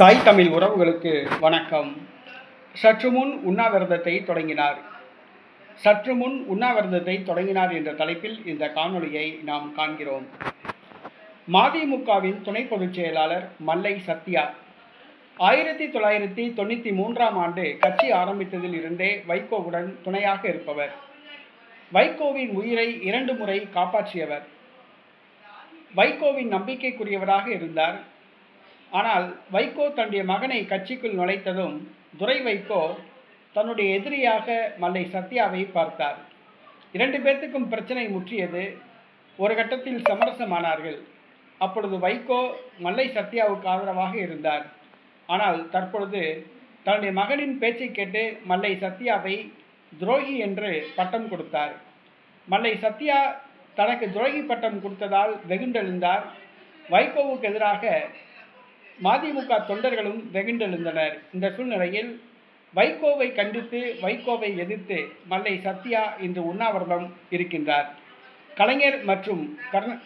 தாய் தமிழ் உறவுகளுக்கு வணக்கம். சற்று முன் உண்ணாவிரதத்தை தொடங்கினார். சற்று முன் உண்ணாவிரதத்தை தொடங்கினார் என்ற தலைப்பில் இந்த காணொளியை நாம் காண்கிறோம். மதிமுகவின் துணை பொதுச் செயலாளர் மல்லை சத்யா ஆயிரத்தி தொள்ளாயிரத்தி தொண்ணூற்றி மூன்றாம் ஆண்டு கட்சி ஆரம்பித்ததில் இருந்தே வைகோவுடன் துணையாக இருப்பவர். வைகோவின் உயிரை இரண்டு முறை காப்பாற்றியவர். வைகோவின் நம்பிக்கைக்குரியவராக இருந்தார். ஆனால் வைகோ தன்னுடைய மகனை கட்சிக்குள் நுழைத்ததும் துரை வைகோ தன்னுடைய எதிரியாக மல்லை சத்யாவை பார்த்தார். இரண்டு பேர்த்துக்கும் பிரச்சனை முற்றியது. ஒரு கட்டத்தில் சமரசமானார்கள். அப்பொழுது வைகோ மல்லை சத்யாவுக்கு ஆதரவாக இருந்தார். ஆனால் தற்பொழுது தன்னுடைய மகனின் பேச்சை கேட்டு மல்லை சத்யாவை துரோகி என்று பட்டம் கொடுத்தார். மல்லை சத்யா தனக்கு துரோகி பட்டம் கொடுத்ததால் வெகுண்டெழுந்தார். வைகோவுக்கு எதிராக மதிமுக தொண்டர்களும் வெகுண்டெழுந்தனர். இந்த சூழ்நிலையில் வைகோவை கண்டித்து வைகோவை எதிர்த்து மல்லை சத்யா இன்று உண்ணாவிரதம் இருக்கின்றார். கலைஞர் மற்றும் கர்ண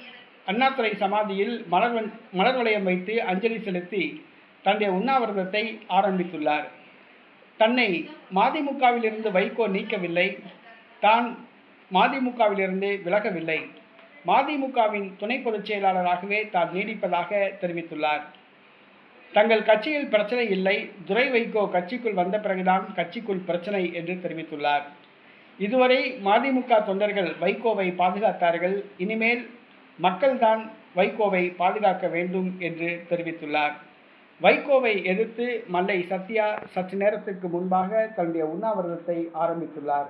அண்ணாதுரை சமாதியில் மலர் மலர் வளையம் வைத்து அஞ்சலி செலுத்தி தன்னுடைய உண்ணாவிரதத்தை ஆரம்பித்துள்ளார். தன்னை மதிமுகவிலிருந்து வைகோ நீக்கவில்லை. தான் மதிமுகவிலிருந்து விலகவில்லை. மதிமுகவின் துணை பொதுச் செயலாளராகவே தான் நீடிப்பதாக தெரிவித்துள்ளார். தங்கள் கட்சியில் பிரச்சனை இல்லை துரை வைகோ கட்சிக்குள் வந்த பிறகுதான் கட்சிக்குள் பிரச்சனை என்று தெரிவித்துள்ளார். இதுவரை மதிமுக தொண்டர்கள் வைகோவை பாதுகாத்தார்கள் இனிமேல் மக்கள்தான் வைகோவை பாதுகாக்க வேண்டும் என்று தெரிவித்துள்ளார். வைகோவை எதிர்த்து மல்லை சத்யா சற்று நேரத்துக்கு முன்பாக தன்னுடைய உண்ணாவிரதத்தை ஆரம்பித்துள்ளார்.